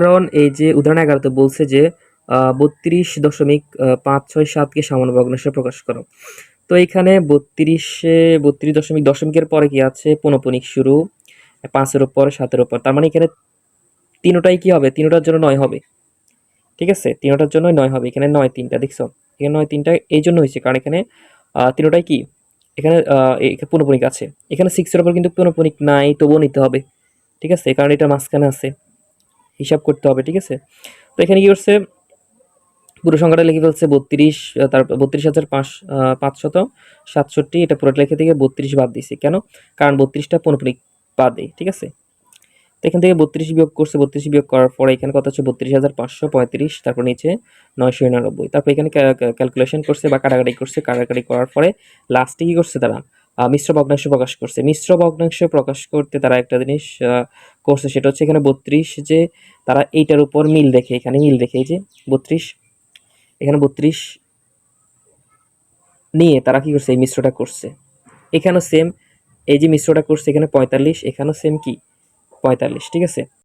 কারণ এই যে উদাহরণ এগারোতে বলছে যে বত্রিশ দশমিক পাঁচ ছয় সাতকে সামান্য ভগ্নাংশে প্রকাশ করো। তো এখানে বত্রিশে, বত্রিশ দশমিক দশমিকের পরে কি আছে? পনপনিক শুরু, পাঁচের উপর, সাতের ওপর তার মানে এখানে তিনোটাই কি হবে? তিনোটার জন্য নয় হবে। ঠিক আছে? তিনোটার জন্য নয় হবে। এখানে নয় তিনটা, দেখছ? এখানে নয় তিনটা, এই জন্য হয়েছে। কারণ এখানে তিনোটাই কি? এখানে এখানে আছে। এখানে সিক্সের ওপর কিন্তু পনপনিক নাই, তবুও নিতে হবে। ঠিক আছে? কারণ এটা মাঝখানে আছে। হিসাব করতে হবে, ঠিক আছে? তো এখানে কি করছে? পুরো সংখ্যাটা লিখে ফেলছে বত্রিশ তারপর বত্রিশ হাজার পাঁচ পাঁচশত সাতষট্টি। এটা পুরোটা লিখে থেকে বত্রিশ বাদ দিছি। কেন? কারণ বত্রিশটা পনপনিক বাদে, ঠিক আছে? তো এখান থেকে বত্রিশ বিয়োগ করছে, বত্রিশ বিয়োগ করার পরে এখানে কত হচ্ছে বত্রিশ হাজার পাঁচশো পঁয়ত্রিশ, তারপর নিচে নয়শো নিরানব্বই। তারপর এখানে ক্যালকুলেশন করছে বা কাটাকাটি করছে, কাটাকাটি করার পরে লাস্টে কি করছে তারা? মিশ্র ভগ্নাংশ প্রকাশ করছে। মিশ্র ভগ্নাংশ প্রকাশ করতে তারা একটা জিনিস করছে, সেটা হচ্ছে এখানে বত্রিশ যে তারা এইটার উপর মিল দেখে, এখানে মিল দেখে যে বত্রিশ, এখানে বত্রিশ নিয়ে তারা কি করছে, এই মিশ্রটা করছে। এখানেও সেম এই যে মিশ্রটা করছে, এখানে পঁয়তাল্লিশ, এখানেও সেম কি? পঁয়তাল্লিশ, ঠিক আছে?